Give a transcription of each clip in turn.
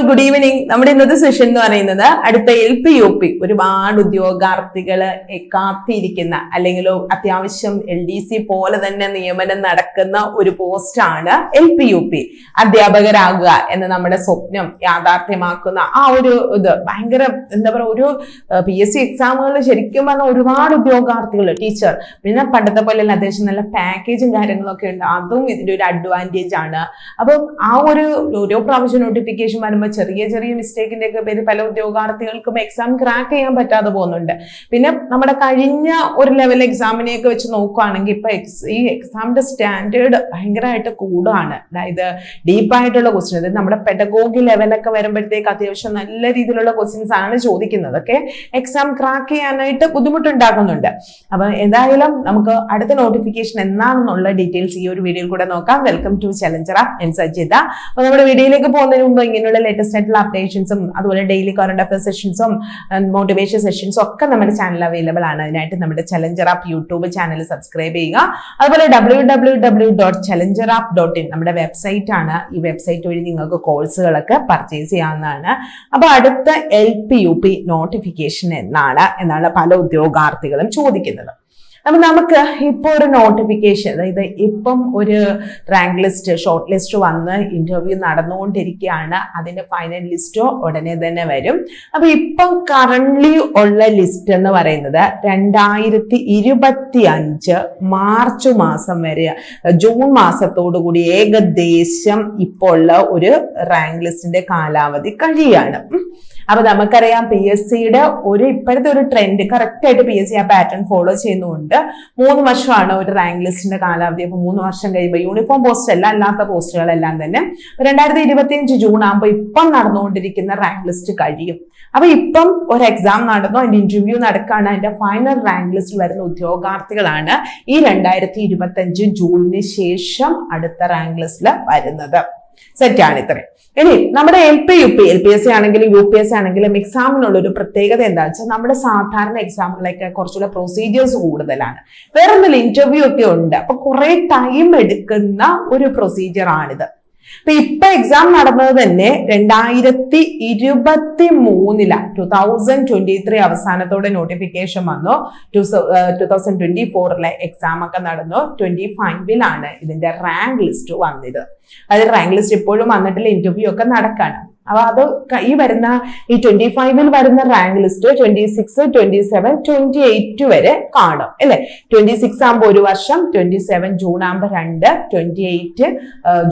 Good evening നമ്മുടെ ഇന്നത്തെ session എന്ന് പറയുന്നത് അടുത്ത എൽ പി യു പി ഒരുപാട് ഉദ്യോഗാർത്ഥികൾ കാത്തിരിക്കുന്ന അല്ലെങ്കിൽ അത്യാവശ്യം എൽ ഡി സി പോലെ തന്നെ നിയമനം ഒരു പോസ്റ്റാണ് എൽ പി യു പി അധ്യാപകരാകുക എന്ന നമ്മുടെ സ്വപ്നം യാഥാർത്ഥ്യമാക്കുന്ന ആ ഒരു ഇത് ഭയങ്കര എന്താ പറയുക ഒരു പി എസ് സി എക്സാമുകൾ ശരിക്കും പറഞ്ഞ ഒരുപാട് ഉദ്യോഗാർത്ഥികൾ ടീച്ചർ പിന്നെ പണ്ടത്തെ പോലെ അത്യാവശ്യം നല്ല പാക്കേജും കാര്യങ്ങളൊക്കെ ഉണ്ട്. അതും ഇതിന്റെ ഒരു അഡ്വാന്റേജ് ആണ്. അപ്പം ആ ഒരു ഓരോ പ്രാവശ്യം നോട്ടിഫിക്കേഷൻ വരുമ്പോൾ ചെറിയ ചെറിയ മിസ്റ്റേക്കിന്റെ ഒക്കെ പേര് പല ഉദ്യോഗാർത്ഥികൾക്കും എക്സാം ക്രാക്ക് ചെയ്യാൻ പറ്റാതെ പോകുന്നുണ്ട്. പിന്നെ നമ്മുടെ കഴിഞ്ഞ ഒരു ലെവൽ എക്സാമിനെയൊക്കെ വെച്ച് നോക്കുകയാണെങ്കിൽ ഇപ്പൊ ഈ എക്സാമിന്റെ സ്റ്റാൻഡേർഡ് ഭയങ്കരമായിട്ട് കൂടുകയാണ് അതായത് ഡീപ്പായിട്ടുള്ള ക്വസ്റ്റ്യൻ അതായത് നമ്മുടെ പെഡഗോഗി ലെവലൊക്കെ വരുമ്പോഴത്തേക്ക് അത്യാവശ്യം നല്ല രീതിയിലുള്ള ക്വസ്റ്റ്യൻസ് ആണ് ചോദിക്കുന്നത്. ഒക്കെ എക്സാം ക്രാക്ക് ചെയ്യാനായിട്ട് ബുദ്ധിമുട്ടുണ്ടാക്കുന്നുണ്ട്. അപ്പൊ എന്തായാലും നമുക്ക് അടുത്ത നോട്ടിഫിക്കേഷൻ എന്താണെന്നുള്ള ഡീറ്റെയിൽസ് ഈ ഒരു വീഡിയോയിൽ കൂടെ നോക്കാം. വെൽക്കം ടു ചലഞ്ചറ എൻ സജിത അപ്പോൾ നമ്മുടെ വീഡിയോയിലേക്ക് പോകുന്നതിന് മുമ്പ് ഇങ്ങനെയുള്ള ലേറ്റസ്റ്റ് ആയിട്ടുള്ള അപ്ഡേഷൻസും അതുപോലെ ഡെയിലി കറണ്ട് അഫയർ സെഷൻസും മോട്ടിവേഷൻ സെഷൻസും ഒക്കെ നമ്മുടെ ചാനൽ അവൈലബിൾ ആണ്. അതിനായിട്ട് നമ്മുടെ challenger app YouTube channel subscribe ചെയ്യുക. അതുപോലെ W W W dot challenger app dot in നമ്മുടെ വെബ്സൈറ്റ് ആണ്. ഈ വെബ്സൈറ്റ് വഴി നിങ്ങൾക്ക് കോഴ്സുകളൊക്കെ പർച്ചേസ് ചെയ്യാവുന്നതാണ്. അപ്പൊ അടുത്ത L P U P notification എന്നാണ്. എന്നാണ് പല ഉദ്യോഗാർത്ഥികളും ചോദിക്കുന്നത്. അപ്പൊ നമുക്ക് ഇപ്പോൾ ഒരു നോട്ടിഫിക്കേഷൻ അതായത് ഇപ്പം ഒരു റാങ്ക് ലിസ്റ്റ് ഷോർട്ട് ലിസ്റ്റ് വന്ന് ഇന്റർവ്യൂ നടന്നുകൊണ്ടിരിക്കുകയാണ്. അതിന്റെ ഫൈനൽ ലിസ്റ്റോ ഉടനെ തന്നെ വരും. അപ്പൊ ഇപ്പം കറണ്ട്ലി ഉള്ള ലിസ്റ്റ് എന്ന് പറയുന്നത് രണ്ടായിരത്തി ഇരുപത്തി അഞ്ച് മാർച്ച് മാസം വരെ ജൂൺ മാസത്തോടു കൂടി ഏകദേശം ഇപ്പോൾ ഉള്ള ഒരു റാങ്ക് ലിസ്റ്റിന്റെ കാലാവധി കഴിയാണ്. അപ്പൊ നമുക്കറിയാം പി എസ് സിയുടെ ഒരു ഇപ്പോഴത്തെ ഒരു ട്രെൻഡ് കറക്റ്റ് ആയിട്ട് പി എസ് സി ആ പാറ്റേൺ ഫോളോ ചെയ്യുന്നുണ്ട്. മൂന്ന് വർഷമാണ് ഒരു റാങ്ക് ലിസ്റ്റിന്റെ കാലാവധി. അപ്പൊ മൂന്ന് വർഷം കഴിയുമ്പോൾ യൂണിഫോം പോസ്റ്റ് അല്ല അല്ലാത്ത പോസ്റ്റുകളെല്ലാം തന്നെ. രണ്ടായിരത്തി ഇരുപത്തി അഞ്ച് ജൂൺ ആകുമ്പോൾ ഇപ്പം നടന്നുകൊണ്ടിരിക്കുന്ന റാങ്ക് ലിസ്റ്റ് കഴിയും. അപ്പൊ ഇപ്പം ഒരു എക്സാം നടന്നു അതിന്റെ ഇന്റർവ്യൂ നടക്കുകയാണ് അതിന്റെ ഫൈനൽ റാങ്ക് ലിസ്റ്റ് വരുന്ന ഉദ്യോഗാർത്ഥികളാണ് ഈ രണ്ടായിരത്തി ഇരുപത്തി അഞ്ച് ജൂണിന് ശേഷം അടുത്ത റാങ്ക് ലിസ്റ്റിൽ വരുന്നത്. സെറ്റാണ് ഇത്രയും. ഇനി നമ്മുടെ L P U P L P S C ആണെങ്കിലും യു പി എസ് സി ആണെങ്കിലും എക്സാമിനുള്ള ഒരു പ്രത്യേകത എന്താ വെച്ചാൽ നമ്മുടെ സാധാരണ എക്സാമിലൊക്കെ കുറച്ചുകൂടെ പ്രൊസീജിയേഴ്സ് കൂടുതലാണ്. വേറെ എന്തെങ്കിലും ഇന്റർവ്യൂ ഒക്കെ ഉണ്ട്. അപ്പൊ കുറെ ടൈം എടുക്കുന്ന ഒരു പ്രൊസീജിയർ ആണിത്. അപ്പൊ ഇപ്പൊ എക്സാം നടന്നത് തന്നെ രണ്ടായിരത്തി ഇരുപത്തി മൂന്നിലാണ് ടു തൗസൻഡ് ട്വന്റി ത്രീ അവസാനത്തോടെ നോട്ടിഫിക്കേഷൻ വന്നു. ടു ടു തൗസൻഡ് ട്വന്റി ഫോറിലെ എക്സാം ഒക്കെ നടന്നു. ട്വന്റി ഫൈവിലാണ് ഇതിന്റെ റാങ്ക് ലിസ്റ്റ് വന്നത്. അതായത് റാങ്ക് ലിസ്റ്റ് ഇപ്പോഴും വന്നിട്ടില്ല ഇന്റർവ്യൂ ഒക്കെ നടക്കാണ്. അപ്പൊ അത് ഈ വരുന്ന ഈ ട്വന്റി ഫൈവിൽ വരുന്ന rank list twenty six twenty seven twenty eight വരെ കാണും അല്ലെ? ട്വന്റി സിക്സ് ആകുമ്പോൾ ഒരു വർഷം ട്വന്റി സെവൻ ജൂൺ ആകുമ്പോൾ രണ്ട് ട്വന്റി എയ്റ്റ്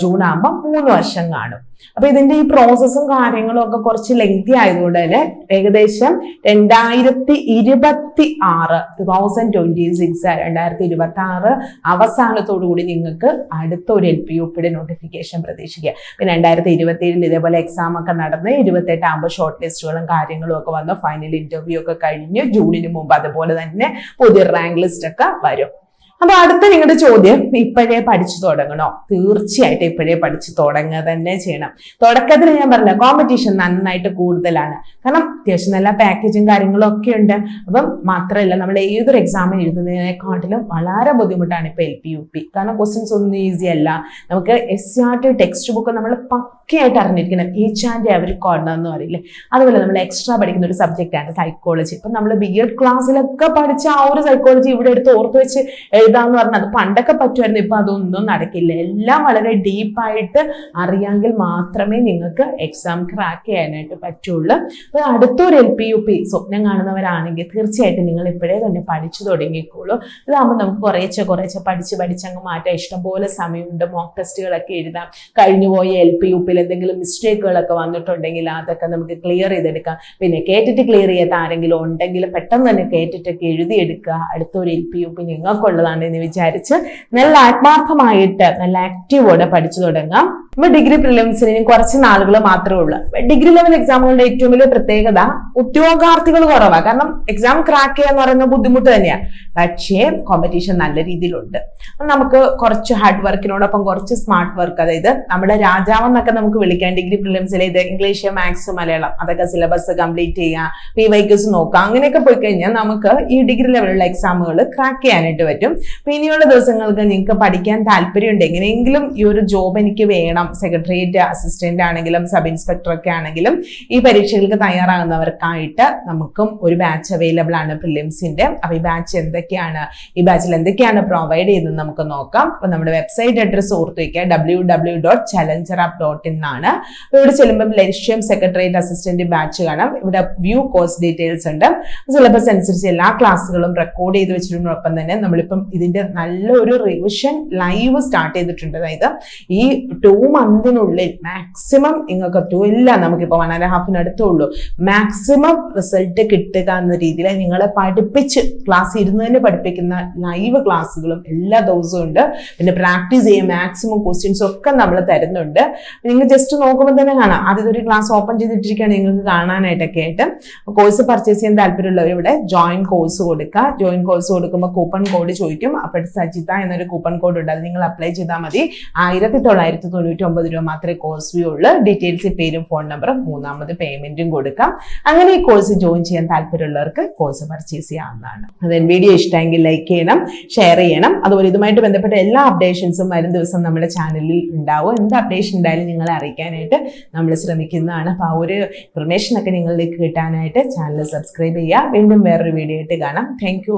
ജൂൺ ആകുമ്പോൾ മൂന്ന് വർഷം കാണും. അപ്പൊ ഇതിന്റെ ഈ പ്രോസസ്സും കാര്യങ്ങളും ഒക്കെ കുറച്ച് ലെങ്തി ആയതുകൊണ്ട് തന്നെ ഏകദേശം രണ്ടായിരത്തി ഇരുപത്തി ആറ് ടു തൗസൻഡ് ട്വന്റി സിക്സ് രണ്ടായിരത്തി ഇരുപത്തി ആറ് അവസാനത്തോടു കൂടി നിങ്ങൾക്ക് അടുത്ത ഒരു എൽ പി യു പിയുടെ നോട്ടിഫിക്കേഷൻ പ്രതീക്ഷിക്കുക പിന്നെ രണ്ടായിരത്തി ഇരുപത്തി ഏഴിൽ ഇതേപോലെ എക്സാം ഒക്കെ നടന്ന് ഇരുപത്തെട്ട് ആകുമ്പോൾ ഷോർട്ട് ലിസ്റ്റുകളും കാര്യങ്ങളും ഒക്കെ വന്ന്. ഫൈനൽ ഇന്റർവ്യൂ ഒക്കെ കഴിഞ്ഞ് ജൂണിന് മുമ്പ് അതുപോലെ തന്നെ പുതിയ റാങ്ക് ലിസ്റ്റ് ഒക്കെ വരും. അപ്പൊ അടുത്ത നിങ്ങളുടെ ചോദ്യം ഇപ്പോഴേ പഠിച്ചു തുടങ്ങണോ? തീർച്ചയായിട്ടും ഇപ്പോഴേ പഠിച്ചു തുടങ്ങുക തന്നെ ചെയ്യണം. തുടക്കത്തിൽ ഞാൻ പറഞ്ഞ കോമ്പറ്റീഷൻ നന്നായിട്ട് കൂടുതലാണ്. കാരണം അത്യാവശ്യം നല്ല പാക്കേജും കാര്യങ്ങളും ഒക്കെ ഉണ്ട്. അപ്പം മാത്രമല്ല നമ്മൾ ഏതൊരു എക്സാമിന് എഴുതുന്നതിനെക്കാട്ടിലും വളരെ ബുദ്ധിമുട്ടാണ് ഇപ്പൊ എൽ പി യു പി കാരണം ക്വസ്റ്റ്യൻസ് ഒന്നും ഈസി അല്ല. നമുക്ക് S R T text book നമ്മൾ പക്കയായിട്ട് അറിഞ്ഞിരിക്കണം ഈച്ച് ആൻഡ് എവറി കോർണർ എന്ന് പറയില്ലേ? അതുപോലെ നമ്മൾ എക്സ്ട്രാ പഠിക്കുന്ന ഒരു സബ്ജക്റ്റാണ് സൈക്കോളജി ഇപ്പം നമ്മൾ ബി എഡ് ക്ലാസ്സിലൊക്കെ പഠിച്ച ആ ഒരു സൈക്കോളജി ഇവിടെ എടുത്ത് ഓർത്ത് വെച്ച് എഴുതാന്ന് പറഞ്ഞാൽ അത് പണ്ടൊക്കെ പറ്റുമായിരുന്നു ഇപ്പം അതൊന്നും നടക്കില്ല. എല്ലാം വളരെ ഡീപ്പായിട്ട് അറിയാമെങ്കിൽ മാത്രമേ നിങ്ങൾക്ക് എക്സാം ക്രാക്ക് ചെയ്യാനായിട്ട് പറ്റുള്ളൂ. അപ്പോൾ അടുത്തൊരു എൽ പി യു പി സ്വപ്നം കാണുന്നവരാണെങ്കിൽ തീർച്ചയായിട്ടും നിങ്ങൾ ഇപ്പോഴേ തന്നെ പഠിച്ചു തുടങ്ങിക്കോളൂ. ഇതാകുമ്പോൾ നമുക്ക് കുറേശ്ശെ കുറേശ്ശെ പഠിച്ച് പഠിച്ചങ്ങ് മാറ്റാം. ഇഷ്ടംപോലെ സമയമുണ്ട് മോക്ക് ടെസ്റ്റുകളൊക്കെ എഴുതാം. കഴിഞ്ഞു പോയ എൽ പി യു പിയിൽ എന്തെങ്കിലും മിസ്റ്റേക്കുകളൊക്കെ വന്നിട്ടുണ്ടെങ്കിൽ അതൊക്കെ നമുക്ക് ക്ലിയർ ചെയ്തെടുക്കാം. പിന്നെ കേട്ടിട്ട് ക്ലിയർ ചെയ്യാത്ത ആരെങ്കിലും ഉണ്ടെങ്കിൽ പെട്ടെന്ന് തന്നെ കേട്ടിട്ടൊക്കെ എഴുതിയെടുക്കുക. അടുത്തൊരു എൽ പി യു പി നിങ്ങൾക്കുള്ളതാണ് എന്ന് വിചാരിച്ച് നല്ല ആത്മാർത്ഥമായിട്ട് നല്ല ആക്റ്റീവോടെ പഠിച്ചു തുടങ്ങാം. നമ്മൾ ഡിഗ്രി പ്രിലിംസിന് ഇനി കുറച്ച് നാളുകൾ മാത്രമേ ഉള്ളൂ. ഡിഗ്രി ലെവൽ എക്സാമുകളുടെ ഏറ്റവും വലിയ പ്രത്യേകത ഉദ്യോഗാർത്ഥികൾ കുറവാണ് കാരണം എക്സാം ക്രാക്ക് ചെയ്യുക എന്ന് പറയുന്നത് ബുദ്ധിമുട്ട് തന്നെയാണ് പക്ഷേ കോമ്പറ്റീഷൻ നല്ല രീതിയിലുണ്ട്. നമുക്ക് കുറച്ച് ഹാർഡ് വർക്കിനോടൊപ്പം കുറച്ച് സ്മാർട്ട് വർക്ക് അതായത് നമ്മുടെ രാജാവെന്നൊക്കെ നമുക്ക് നമുക്ക് വിളിക്കാം. ഡിഗ്രി പ്രിലിംസിലെ ഇത് ഇംഗ്ലീഷ് മാത്സ് മലയാളം അതൊക്കെ സിലബസ് കംപ്ലീറ്റ് ചെയ്യുക പി വൈക്കസ് നോക്കുക അങ്ങനെയൊക്കെ പോയി കഴിഞ്ഞാൽ നമുക്ക് ഈ ഡിഗ്രി ലെവലുള്ള എക്സാമുകൾ ക്രാക്ക് ചെയ്യാനായിട്ട് പറ്റും. അപ്പൊ ഇനിയുള്ള ദിവസങ്ങൾക്ക് നിങ്ങൾക്ക് പഠിക്കാൻ താല്പര്യമുണ്ട്. എങ്ങനെയെങ്കിലും ഈ ഒരു ജോബ് എനിക്ക് വേണം. സെക്രട്ടേറിയറ്റ് അസിസ്റ്റന്റ് ആണെങ്കിലും സബ് ഇൻസ്പെക്ടർ ഒക്കെ ആണെങ്കിലും ഈ പരീക്ഷകൾക്ക് തയ്യാറാകുന്നവർക്കായിട്ട് നമുക്കും ഒരു ബാച്ച് അവൈലബിൾ ആണ് പ്രിലിംസിന്റെ അപ്പൊ ഈ ബാച്ച് എന്തൊക്കെയാണ്? ഈ ബാച്ചിൽ എന്തൊക്കെയാണ് പ്രൊവൈഡ് ചെയ്യുന്നത് നമുക്ക് നോക്കാം. അപ്പൊ നമ്മുടെ വെബ്സൈറ്റ് അഡ്രസ് ഓർത്ത് വയ്ക്കുക W W dot challenger app dot in അപ്പൊ ഇവിടെ ചെല്ലുമ്പോൾ ലക്ഷ്യം സെക്രട്ടേറിയറ്റ് അസിസ്റ്റന്റ് ബാച്ച് കാണാം. ഇവിടെ വ്യൂ കോഴ്സ് ഡീറ്റെയിൽസ് ഉണ്ട്. സിലബസ് അനുസരിച്ച് എല്ലാ ക്ലാസ്സുകളും റെക്കോർഡ് ചെയ്ത് വെച്ചിട്ടുള്ളൊപ്പം തന്നെ നമ്മളിപ്പം ഇതിന്റെ നല്ലൊരു റിവിഷൻ ലൈവ് സ്റ്റാർട്ട് ചെയ്തിട്ടുണ്ട്. അതായത് ഈ ടു മന്തിനുള്ളിൽ മാക്സിമം നിങ്ങൾക്ക് ടു ഇല്ല. നമുക്കിപ്പോൾ വൺ ആൻഡ് ഹാഫിന് അടുത്തുള്ളൂ മാക്സിമം റിസൾട്ട് കിട്ടുക എന്ന രീതിയിൽ നിങ്ങളെ പഠിപ്പിച്ച് ക്ലാസ് ഇരുന്ന് തന്നെ പഠിപ്പിക്കുന്ന ലൈവ് ക്ലാസ്സുകളും എല്ലാ ദിവസവും ഉണ്ട്. പിന്നെ പ്രാക്ടീസ് ചെയ്യാൻ മാക്സിമം ക്വസ്റ്റ്യൻസ് ഒക്കെ നമ്മൾ തരുന്നുണ്ട്. നിങ്ങൾ ജസ്റ്റ് നോക്കുമ്പോൾ തന്നെ കാണാം. ആദ്യത്തെ ഒരു ക്ലാസ് ഓപ്പൺ ചെയ്തിട്ടിരിക്കുകയാണ്. നിങ്ങൾക്ക് കാണാനായിട്ടൊക്കെ ആയിട്ട്. കോഴ്സ് പർച്ചേസ് ചെയ്യാൻ താല്പര്യമുള്ളവർ ഇവിടെ ജോയിൻ കോഴ്സ് കൊടുക്കുക. ജോയിൻ കോഴ്സ് കൊടുക്കുമ്പോൾ കൂപ്പൺ കോഡ് ചോദിക്കും. അപ്പോൾ സജിത എന്നൊരു കൂപ്പൺ കോഡ് ഉണ്ട്. അത് നിങ്ങൾ അപ്ലൈ ചെയ്താൽ മതി. ആയിരത്തി തൊള്ളായിരത്തി തൊണ്ണൂറ്റി ഒമ്പത് രൂപ മാത്രമേ കോഴ്സ് ഫീ ഉള്ളൂ. ഡീറ്റെയിൽസ് പേരും ഫോൺ നമ്പറും മൂന്നാമത് പേയ്മെന്റും കൊടുക്കാം. അങ്ങനെ ഈ കോഴ്സ് ജോയിൻ ചെയ്യാൻ താല്പര്യമുള്ളവർക്ക് കോഴ്സ് പർച്ചേസ് ചെയ്യാവുന്നതാണ്. അതെ വീഡിയോ ഇഷ്ടമെങ്കിൽ ലൈക്ക് ചെയ്യണം ഷെയർ ചെയ്യണം. അതുപോലെ ഇതുമായിട്ട് ബന്ധപ്പെട്ട എല്ലാ അപ്ഡേഷൻസും വരും ദിവസം നമ്മുടെ ചാനലിൽ ഉണ്ടാവും. എന്ത് അപ്ഡേഷൻ ഉണ്ടായാലും നിങ്ങളെ അറിയിക്കാനായിട്ട് നമ്മൾ ശ്രമിക്കുന്നതാണ്. അപ്പോൾ ആ ഒരു ഇൻഫർമേഷനൊക്കെ നിങ്ങളിലേക്ക് കിട്ടാനായിട്ട് ചാനൽ സബ്സ്ക്രൈബ് ചെയ്യുക. വീണ്ടും വേറൊരു വീഡിയോ ആയിട്ട് കാണാം. Thank you